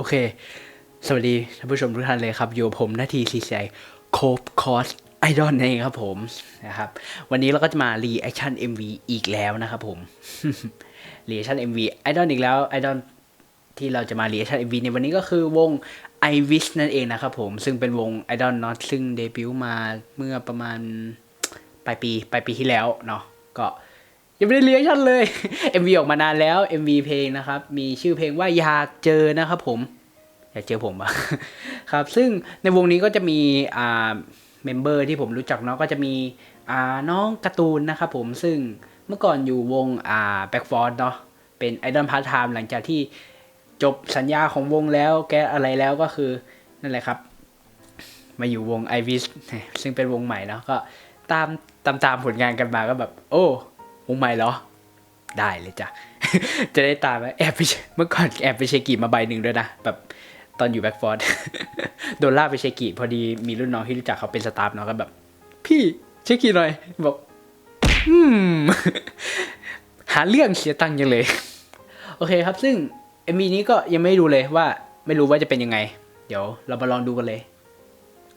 โอเค สวัสดีท่านผู้ชมทุกท่านเลยครับอยู่ผมนาทีซีซีโคฟคอสไอดอลนั่นเองครับผมนะครับวันนี้เราก็จะมารีแอคชั่น MV อีกแล้วนะครับผมรีแอคชั่น MV ไอดอลอีกแล้วไอดอลที่เราจะมารีแอคชั่น MV ในวันนี้ก็คือวง i w i s นั่นเองนะครับผมซึ่งเป็นวงไอดอลนาะซึ่งเดบิวต์มาเมื่อประมาณปลายปีปลายปีที่แล้วเนาะก็ ยังไม่ได้เรียกชันเลย MV ออกมานานแล้ว MV เพลงนะครับ มีชื่อเพลงว่าอยากเจอนะครับผม อยากเจอผมอะครับ ซึ่งในวงนี้ก็จะมีอ่าเมมเบอร์ที่ผมรู้จักเนาะก็จะมีอ่าน้องการ์ตูนนะครับผมซึ่งเมื่อก่อนอยู่วงอ่าแบ็กฟอร์ดเนาะเป็นไอดอลพาร์ทไทม์หลังจากที่จบสัญญาของวงแล้วแกอะไรแล้วก็คือนั่นแหละครับ มาอยู่วง i v i s ซึ่งเป็นวงใหม่เนาะก็ตามตามตามผลงานกันมาก็แบบ โอ้ วงใหม่เหรอ ได้เลยจ้ะ จะได้ตามไหมแอบไปเมื่อก่อนแอบไปเชกีมาใบหนึ่งด้วยนะ แบบตอนอยู่แบ็กฟอร์ดโดนล่าไปเชกีพอดีมีรุ่นน้องที่รู้จักเขาเป็นสตาฟเนาะก็แบบ พี่เชกีหน่อย บอก อืม หาเรื่องเสียตังค์ยังเลย โอเคครับ ซึ่งเอ็มวีนี้ก็ยังไม่ดูเลยว่า ไม่รู้ว่าจะเป็นยังไง เดี๋ยวเรามาลองดูกันเลย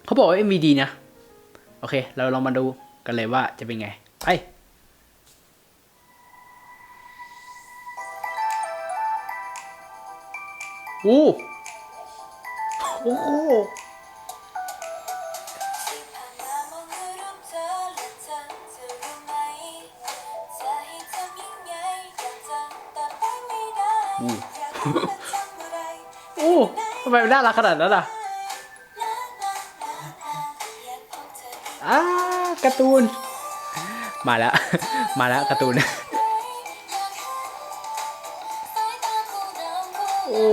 เขาบอกว่า MV ดีนะ โอเค เราลองมาดูกันเลยว่าจะเป็นไงไป อู้โอ้โหที่ผ่านมามองดูรูปเธอและเธอจะรู้ไหมจะให้ทำไงอยากจะแต่ไปไม่ได้อืมอยากรู้ว่าทำอะไรอู้ทำไมมันน่ารักขนาดนั้นอะอากาการ์ตูน มาแล้ว มาแล้วการ์ตูน โอ้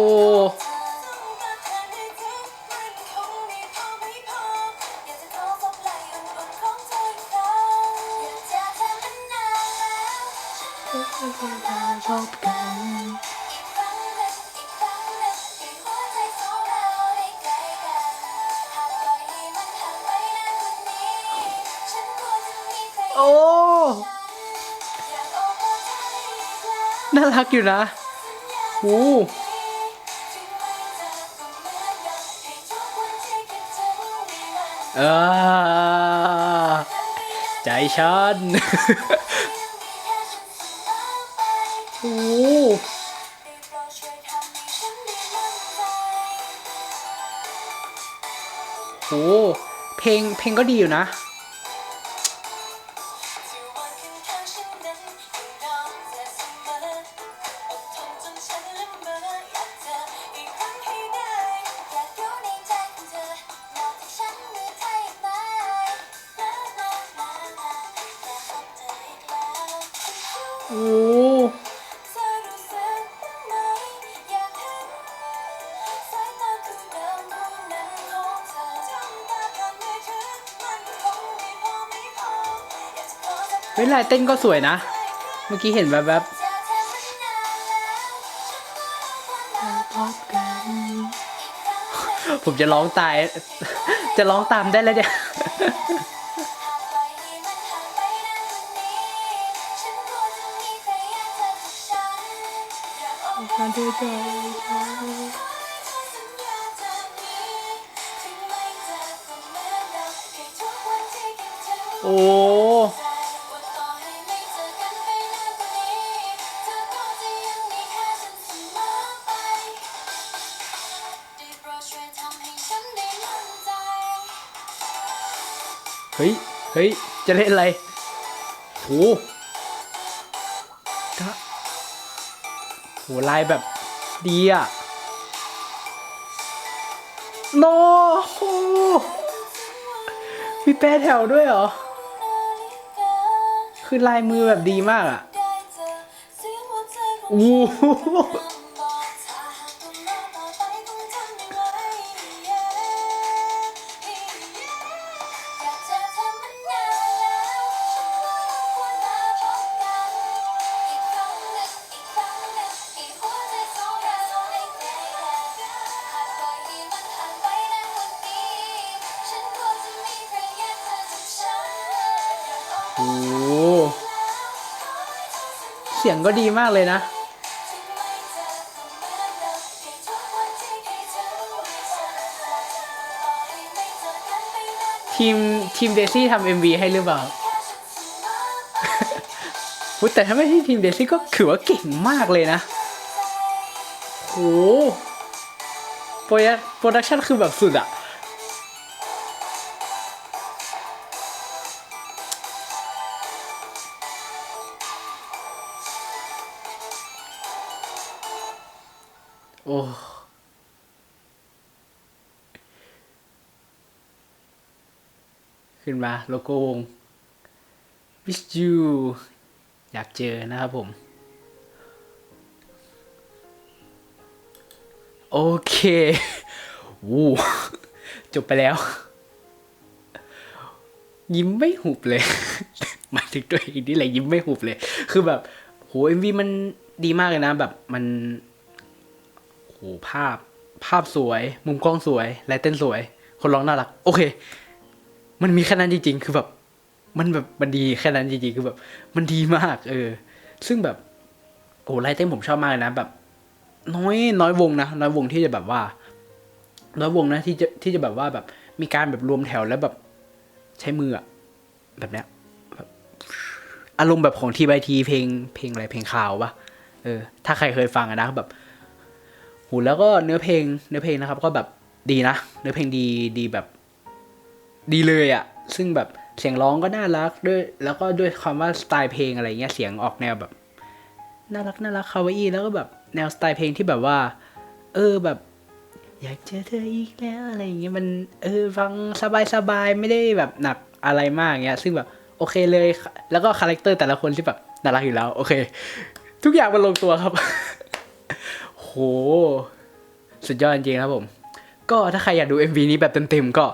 รักอยู่นะโอ้เออใจฉันโอ้ได้โปรดช่วยทำให้ฉันได้มั่นใจโหเพลงเพลงก็ดีอยู่นะ เฮ้ยลายเต้นก็สวยนะ เมื่อกี้เห็นแบบแบบผมจะร้องตาย จะร้องตามได้แล้วเนี่ย กวันที่คิดถึงโอ้ใจว่าต่อให้ไม่เจอกันไปนานกว่านี้เธอก็จะยังมีแค่ฉันเสมอไปได้โปรดช่วยทำให้ฉันได้มั่นใจเฮ้ย เฮ้ย จะเล่นอะไรโห หลายแบบดีอะโนโมีแปรแถวด้วยเหรอ คือลายมือแบบดีมากอะได้ สียงก็ดีมากเลยนะ ทีมทีมเดซี่ทำเอ็มวีให้หรือเปล่าแต่ถ้าไม่ใช่ทีมเดซี่ก็ถือว่าเก่งมากเลยนะโหโปรดักชั่นคือแบบสุดอะ ขึ้นมาโลโก้วง wish you อยากเจอนะครับผม โอเควู้จบไปแล้ว ยิ้มไม่หุบเลย มาถึงตัวเองนี่แหละยิ้มไม่หุบเลย คือแบบโหเอ็มวีมันดีมากเลยนะ แบบมันโหภาพ ภาพสวย มุมกล้องสวย และเต้นสวย คนร้องน่ารัก โอเค มันมีแค่นั้นจริง ๆ คือแบบ มันแบบมันดีแค่นั้นจริงๆคือแบบ มันดีมาก เออ ซึ่งแบบโอ้ไลท์เต้นผมชอบมากเลยนะ แบบ น้อยน้อยวงนะน้อยวงที่จะแบบว่า น้อยวงนะที่จะที่จะแบบว่าแบบ มีการแบบรวมแถวแล้วแบบ ใช้มืออะแบบเนี้ยแบบอารมณ์แบบของทีบทีเพลงเพลงอะไรเพลงข่าวปะเออ ถ้าใครเคยฟังอะนะแบบหูแล้วก็เนื้อเพลง เนื้อเพลงนะครับ ก็แบบดีนะ เนื้อเพลงดีดีแบบ ดีเลยอะ่ะ ซึ่งแบบเสียงร้องก็น่ารักด้วย แล้วก็ด้วยความว่าสไตล์เพลงอะไรเงี้ยเสียงออกแนวแบบน่ารักน่ารักคาวาอีแล้วก็แบบแนวสไตล์เพลงที่แบบว่า เออแบบ อยากเจอเธออีกแล้วอะไรอย่างเงี้ยมันเออฟังสบายสบายไม่ได้แบบหนักอะไรมากเงี้ย ซึ่งแบบโอเคเลย แล้วก็คาแรคเตอร์แต่ละคนที่แบบน่ารักอยู่แล้ว โอเค ทุกอย่างมันลงตัวครับ โห สุดยอดจริงๆครับผม ก็ถ้าใครอยากดู MV นี้แบบเต็มๆก็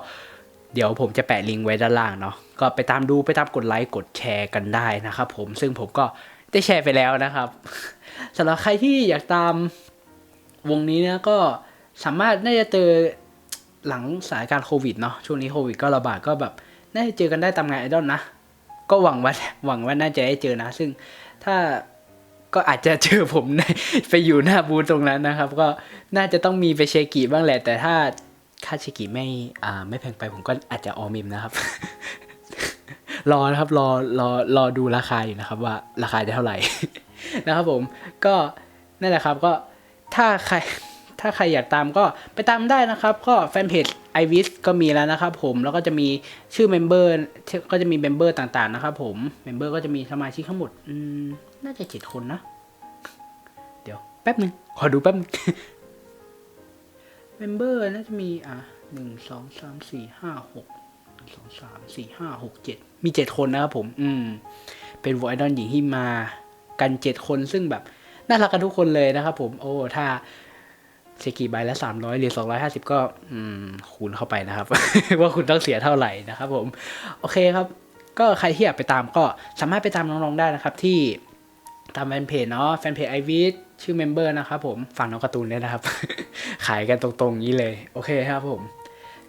เดี๋ยวผมจะแปะลิงก์ไว้ด้านล่างเนาะก็ไปตามดูไปตามกดไลค์กดแชร์กันได้นะครับผมซึ่งผมก็ได้แชร์ไปแล้วนะครับสำหรับใครที่อยากตามวงนี้นะก็สามารถน่าจะเจอหลังสถานการณ์โควิดเนาะช่วงนี้โควิดก็ระบาดก็แบบน่าจะเจอกันได้ตามงานไอดอลนะ ก็หวังว่าหวังว่าน่าจะได้เจอนะ ซึ่งถ้าก็อาจจะเจอผมไปอยู่หน้าบูธตรงนั้นนะครับ ก็น่าจะต้องมีไปเชกิบ้างแหละ แต่ถ้า ค่าเชกิไม่อ่าไม่แพงไปผมก็อาจจะออมิมนะครับ รอนะครับรอรอรอดูราคาอยู่นะครับ ว่าราคาจะเท่าไหร่นะครับผมก็นั่นแหละครับก็ถ้าใครถ้าใครอยากตามก็ไปตามได้นะครับ ก็แฟนเพจ i w i s ก็มีแล้วนะครับผมแล้วก็จะมีชื่อเมมเบอร์ก็จะมีเมมเบอร์ต่างๆนะครับผมเมมเบอร์ก็จะมีสมาชิกทั้งหมดอืมน่าจะเจ็ดคนนะ เดี๋ยวแป๊บหนึ่งขอดูแป๊บนึง เมมเบอร์น่าจะมีอะหนึ่งสองสามสี่ห้าหกหนึ่งสองสามสี่ห้าหกเจ็ดมีเจ็ดคนนะครับผม อืม เป็นวอไอดอลหญิงที่มากันเจ็ดคนซึ่งแบบ น่ารักกันทุกคนเลยนะครับผม โอ้ ถ้าเซกิใบละสามร้อยหรือสองร้อยห้าสิบก็ อืม คูณเข้าไปนะครับ ว่าคุณต้องเสียเท่าไหร่นะครับผม โอเคครับ ก็ใครที่อยากไปตามก็สามารถไปตามน้องๆได้นะครับ ที่ตามแฟนเพจเนาะแฟนเพจไอวิส ชื่อเมมเบอร์นะครับผมฝั่งน้องการ์ตูนด้วยนะครับ ขายกันตรงๆนี้เลย โอเคครับผม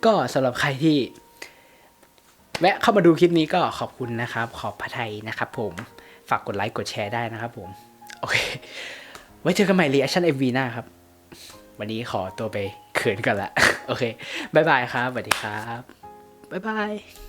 ก็สำหรับใครที่ แวะเข้ามาดูคลิปนี้ก็ขอบคุณนะครับ ขอบพระไทยนะครับผม ฝากกดไลค์กดแชร์ได้นะครับผม โอเค ไว้เจอกันใหม่รีแอคชั่น MV หน้าครับ วันนี้ขอตัวไปเขินกันละ โอเคบายบายครับสวัสดีครับบายบาย